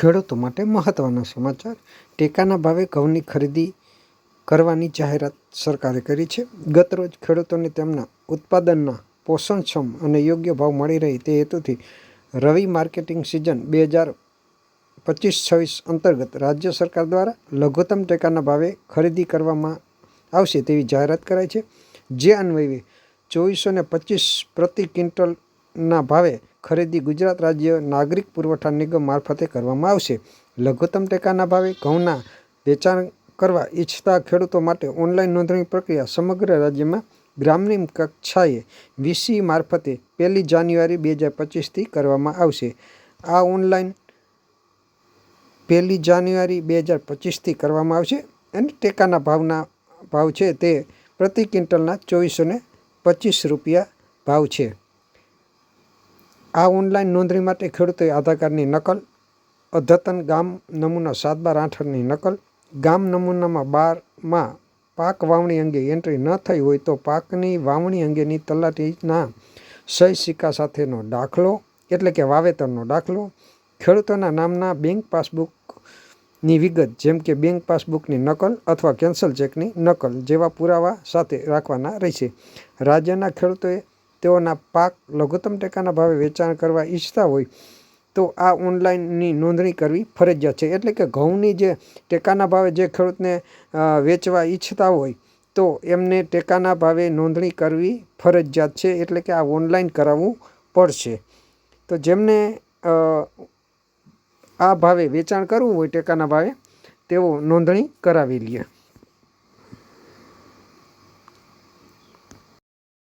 ખેડૂતો માટે મહત્ત્વના સમાચાર. ટેકાના ભાવે ઘઉંની ખરીદી કરવાની જાહેરાત સરકારે કરી છે. ગતરોજ ખેડૂતોને તેમના ઉત્પાદનના પોષણક્ષમ અને યોગ્ય ભાવ મળી રહે તે હેતુથી રવિ માર્કેટિંગ સિઝન બે હજાર પચીસ છવ્વીસ અંતર્ગત રાજ્ય સરકાર દ્વારા લઘુત્તમ ટેકાના ભાવે ખરીદી કરવામાં આવશે તેવી જાહેરાત કરાઈ છે. જે અન્વયે ચોવીસો ને પચીસ પ્રતિ ક્વિન્ટલના ભાવે ખરીદી ગુજરાત રાજ્ય નાગરિક પુરવઠા નિગમ મારફતે કરવામાં આવશે. લઘુત્તમ ટેકાના ભાવે ઘઉંના વેચાણ કરવા ઈચ્છતા ખેડૂતો માટે ઓનલાઈન નોંધણી પ્રક્રિયા સમગ્ર રાજ્યમાં ગ્રામીણ કક્ષાએ વીસી મારફતે પહેલી જાન્યુઆરી બે હજાર પચીસથી કરવામાં આવશે. આ ઓનલાઈન પહેલી જાન્યુઆરી બે હજાર પચીસથી કરવામાં આવશે અને ટેકાના ભાવના ભાવ છે તે પ્રતિ ક્વિન્ટલના ચોવીસો ને પચીસ રૂપિયા ભાવ છે. આ ઓનલાઈન નોંધણી માટે ખેડૂતોએ આધાર કાર્ડની નકલ, અદ્યતન ગામ નમૂના સાત બાર આઠની નકલ, ગામ નમૂનામાં બારમાં પાક વાવણી અંગે એન્ટ્રી ન થઈ હોય તો પાકની વાવણી અંગેની તલાટીના સહી સિક્કા સાથેનો દાખલો, એટલે કે વાવેતરનો દાખલો, ખેડૂતોના નામના બેંક પાસબુકની વિગત, જેમ કે બેંક પાસબુકની નકલ અથવા કેન્સલ ચેકની નકલ જેવા પુરાવા સાથે રાખવાના રહેશે. રાજ્યના ખેડૂતોએ તેઓના પાક લઘુત્તમ ટેકાના ભાવે વેચાણ કરવા ઈચ્છતા હોય, તો આ ઓનલાઈનની નોંધણી કરવી ફરજિયાત છે. એટલે કે ઘઉંની જે ટેકાના ભાવે જે ખેડૂતને વેચવા ઈચ્છતા હોય, તો એમને ટેકાના ભાવે નોંધણી કરવી ફરજિયાત છે. એટલે કે આ ઓનલાઈન કરાવવું પડશે. તો જેમને આ ભાવે વેચાણ કરવું હોય ટેકાના ભાવે, તેઓ નોંધણી કરાવી લે.